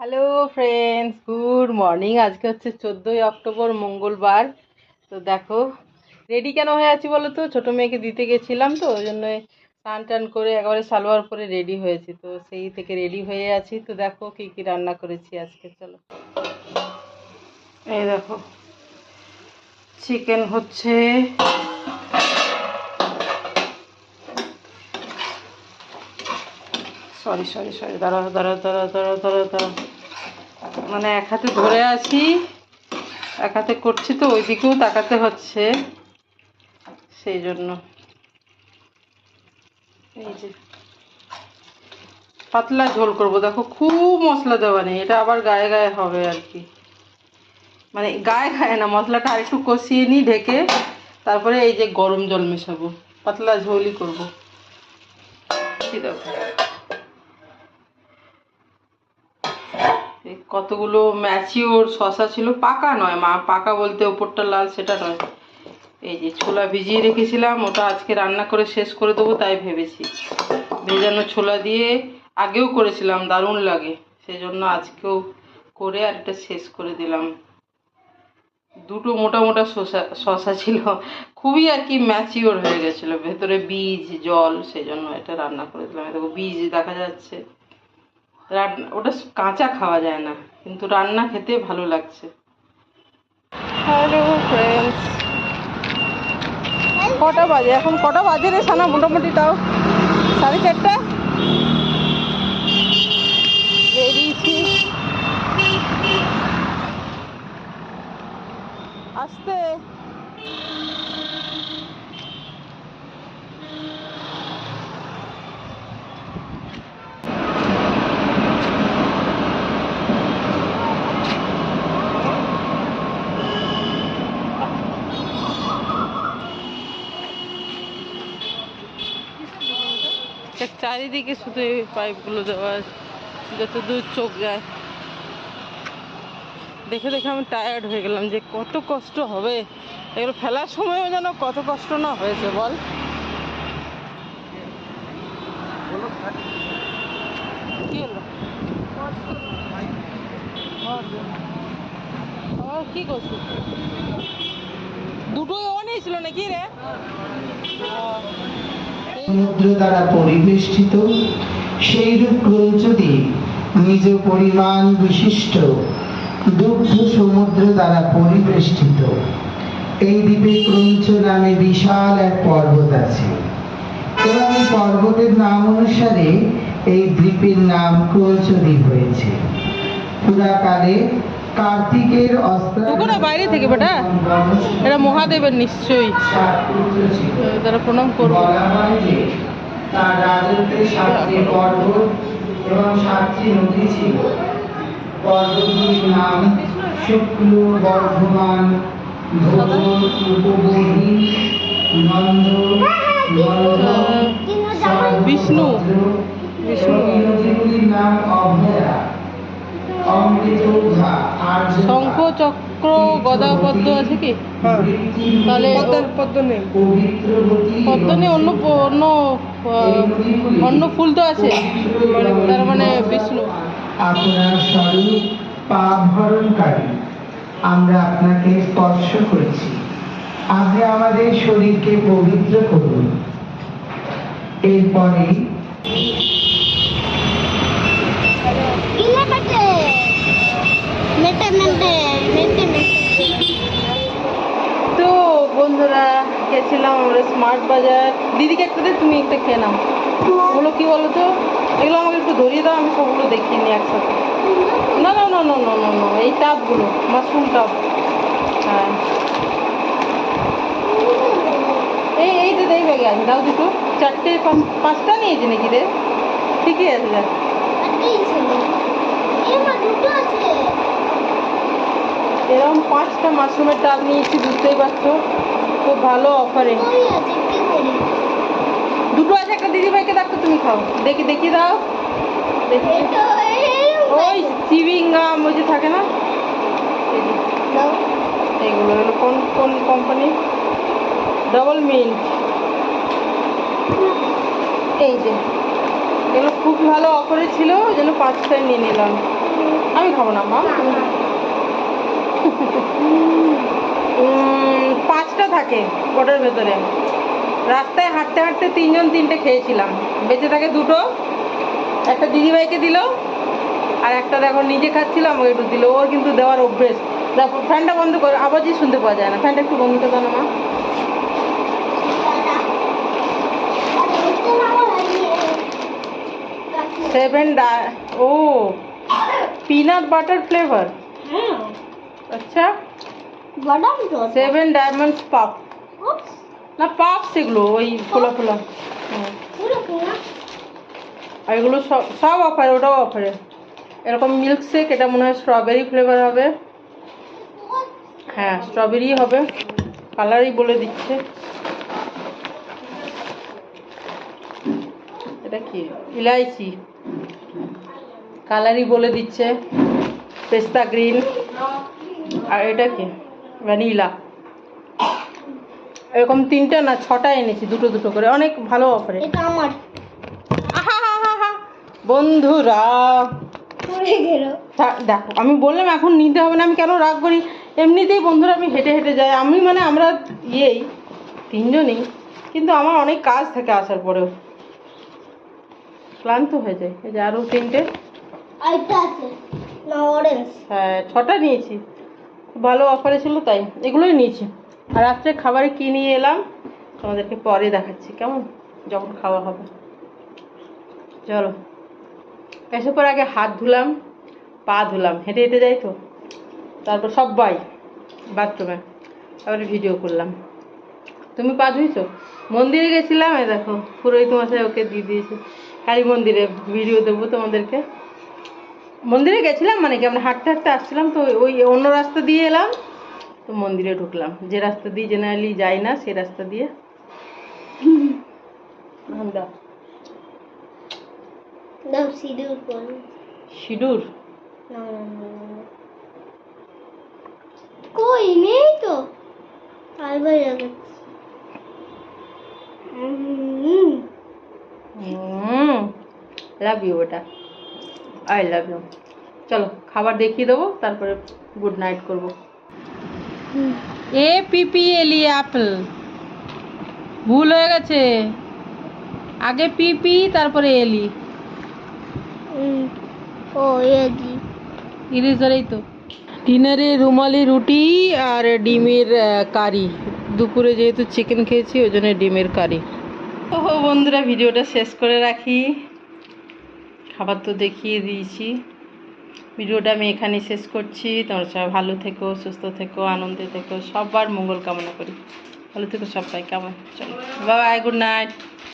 Hello friends good morning আজকে হচ্ছে চোদ্দোই অক্টোবর, মঙ্গলবার। তো দেখো রেডি কেন হয়ে আছি বলো তো? ছোটো মেয়েকে দিতে গেছিলাম তো, ওই জন্য স্নান টান করে একেবারে সালোয়ার পরে রেডি হয়েছি। তো সেই থেকে রেডি হয়ে আছি। তো দেখো, কি কি রান্না করেছি আজকে, চলো। এই দেখো চিকেন হচ্ছে সরি সরি সরি দাঁড়াও দাঁড়াও দাঁড়াও দাঁড়াও দাঁড়াও দাঁড়াও। মানে এক হাতে ধরে আছি, এক হাতে করছি তো ওই দিকেও তাকাতে হচ্ছে। সেই জন্য। এই যে। পাতলা ঝোল করব। দেখো, খুব মশলা দেওয়া নেই। এটা আবার গায়ে গায়ে হবে আর কি। মানে গায়ে গায়ে না, মশলাটা আরেকটু কষিয়ে নিই ঢেকে। তারপরে এই যে গরম জল মেশাবো। পাতলা ঝোলই করব। দেখো। কতগুলো ম্যাচিওর শশা ছিল, পাকা নয় মা, পাকা বলতে ওপরটা লাল সেটা নয়। এই যে ছোলা ভিজিয়ে রেখেছিলাম, ওটা আজকে রান্না করে শেষ করে দেবো তাই ভেবেছি। ভেজানো ছোলা দিয়ে আগেও করেছিলাম, দারুণ লাগে। সেই জন্য আজকেও করে আর এটা শেষ করে দিলাম। দুটো মোটা মোটা শসা শশা ছিল। খুবই আর কি ম্যাচিওর হয়ে গেছিল, ভেতরে বীজ, জল সেই জন্য এটা রান্না করে দিলাম। দেখো বীজ দেখা যাচ্ছে। রান্না ওটা কাঁচা খাওয়া যায় না, কিন্তু রান্না খেতে ভালো লাগছে। হ্যালো ফ্রেন্ডস কটা বাজে? এখন কটা বাজে রে সানা? মোটামুটি তাও সাড়ে চারটা? বেরিয়েছি। আসতে এর চারিদিকে শুধু এই পাইপগুলো দেওয়া যত দূর চোখ যায়। দেখে দেখে আমি টায়ার্ড হয়ে গেলাম যে কত কষ্ট হবে। এগুলো ফেলার সময়ও যেন কত কষ্ট না হয়েছে, বল। কি হলো? দুটোই অন ছিল নাকি রে? সমুদ্র দ্বারা পরিবেষ্টিত, সেইরূপ ক্রৌঞ্চদ্বীপ নিজ পরিমাণ বিশিষ্ট দুগ্ধ সমুদ্র দ্বারা পরিবেষ্টিত। এই দ্বীপে ক্রৌঞ্চ নামে বিশাল এক পর্বত আছে। এবং এই পর্বতের নাম অনুসারে এই দ্বীপের নাম ক্রৌঞ্চ দ্বীপ হয়েছে। পুরাকালে কার্তিকের অস্ত্র বাইরে থেকে বেটা? এটা মহাদেবের নিশ্চয়ই তারা প্রণাম করব বলা যে তার রাজত্বে সাতটি পর্বত এবং সাতটি নদী ছিল পর্বতগুলির নাম শুক্ল বর্ধমান উপবহী নন্দ বিষ্ণু। বিষ্ণু। এবং এই নদীগুলির নাম অভয়া অমৃতোধা আর্য শঙ্খ চক্র গদা পদ্ম আছে কি? তাহলে পদ্ম নেই পদ্ম নেই। অন্য অন্য অন্য ফুল তো আছে। তার মানে বিষ্ণু। আপনার স্বরূপ পাপ হরণকারী আমরা আপনাকে স্পর্শ করেছি। আপনি আমাদের শরীরকে পবিত্র করুন। এরপরে বন্ধুরা, গেছিলাম আমরা স্মার্ট বাজার। দিদিকে একটা দে, তুমি একটা খেয়ে নাও। ওগুলো কী বলো তো? এগুলো আমাকে একটু ধরিয়ে দাও, আমি সবগুলো দেখিয়ে নিই একসাথে। না না না না না না এই টাপগুলো মাশরুম টাপ হ্যাঁ। এই এই তো দেখবে গে আমি দাও দুটো। চারটে পাঁচটা নিয়েছি নাকি রে? ঠিকই আছে। দেখ এরকম পাঁচটা মাশরুমের টাপ নিয়েছি, বুঝতেই পারছ। খুব ভালো অফারে দুটো আছে একটা দিদিভাইকে দেখো তুমি খাও। দেখি দেখি দাও। ওই চিবিং গাম ওই যে থাকে না? এই এইগুলো এগুলো কোন কোন কোম্পানি ডবল মিন্ট এই যে এগুলো খুব ভালো অফারে ছিল ওই জন্য পাঁচটায় নিয়ে নিলাম। আমি খাব না মা। থাকে ওটার ভেতরে। রাস্তায় হাঁটতে হাঁটতে তিনজন তিনটে খেয়েছিলাম। বেঁচে থাকে দুটো। একটা দিদিভাইকে দিল আর একটা দেখো নিজে খাচ্ছিল আমাকে একটু দিল। ওর কিন্তু দেওয়ার অভ্যেস। দেখো ফ্যানটা বন্ধ করে আওয়াজই শুনতে পাওয়া যায় না। ফ্যানটা একটু বন্ধ করে দাও না মা। সেভেন ডা ও পিনাট বাটার ফ্লেভার আচ্ছা। বাদাম তো সেভেন ডায়মন্ডস পাপ না পাপ সেগুলো ওই ফোলা ফোলা। আর এগুলো সব সব অফারে ওটাও অফারে এরকম মিল্ক শেক এটা মনে হয় স্ট্রবেরি ফ্লেভার হবে। হ্যাঁ স্ট্রবেরি হবে। কালারই বলে দিচ্ছে। এটা কি? ইলাইচি। কালারই বলে দিচ্ছে। পেস্তা গ্রিন। আর এটা কি? ভ্যানিলা। এরকম তিনটা না ছটা এনেছি দুটো দুটো করে। অনেক ভালো অফারে এটা আমার। বন্ধুরা। দেখো আমি বললাম এখন নিতে হবে না আমি কেন রাগ করি? এমনিতেই বন্ধুরা আমি হেঁটে হেঁটে যাই। আমি মানে আমরা ইয়েই তিনজনই। কিন্তু আমার অনেক কাজ থাকে আসার পরেও। ক্লান্ত হয়ে যায়। এই যে আরও তিনটে। হ্যাঁ ছটা নিয়েছি। ভালো অফারে ছিল তাই এগুলোই নিয়েছি। আর রাত্রে খাবারে কি নিয়ে এলাম? তোমাদেরকে পরে দেখাচ্ছি, কেমন? যখন খাওয়া হবে। চলো। এসে পর আগে হাত ধুলাম, পা ধুলাম, হেঁটে হেঁটে যাই তো? তারপর সবাই বাথরুমে তারপরে ভিডিও করলাম। তুমি পা ধুইছো? মন্দিরে গেছিলাম, এই দেখো, পুরোহিত মশাই ওকে দিয়ে দিয়েছে। কালী মন্দিরে ভিডিও দেবো তোমাদেরকে। মন্দিরে গেছিলাম মানে কি আমরা হাঁটতে হাঁটতে আসছিলাম তো ওই- অন্য রাস্তা দিয়ে এলাম তো মন্দিরে ঢুকলাম। যে রাস্তা দিয়ে জেনারেলি যাই না সেই রাস্তা দিয়ে। সিঁদুর। কই নেই তো। লাভ ইউ ওটা আই লাভ ইউ। চলো খাবার দেখিয়ে দেবো তারপরে গুড নাইট করব। এ পিপি এলি অ্যাপেল। ভুল হয়ে গেছে। আগে পিপি তারপরে এলি। ও এ জি ইরেজারেই তো। ডিনারে রুমালি রুটি আর ডিমের কারি। দুপুরে যেহেতু চিকেন খেয়েছি ওই জন্য ডিমের কারি। ও বন্ধুরা ভিডিওটা শেষ করে রাখি। খাবার তো দেখিয়ে দিয়েছি। ভিডিওটা আমি এখানে শেষ করছি। তোমরা সবাই ভালো থেকো, সুস্থ থেকো, আনন্দে থেকো। সবার মঙ্গল কামনা করি। ভালো থেকো সবাই, কেমন? চলো। Bye, good night.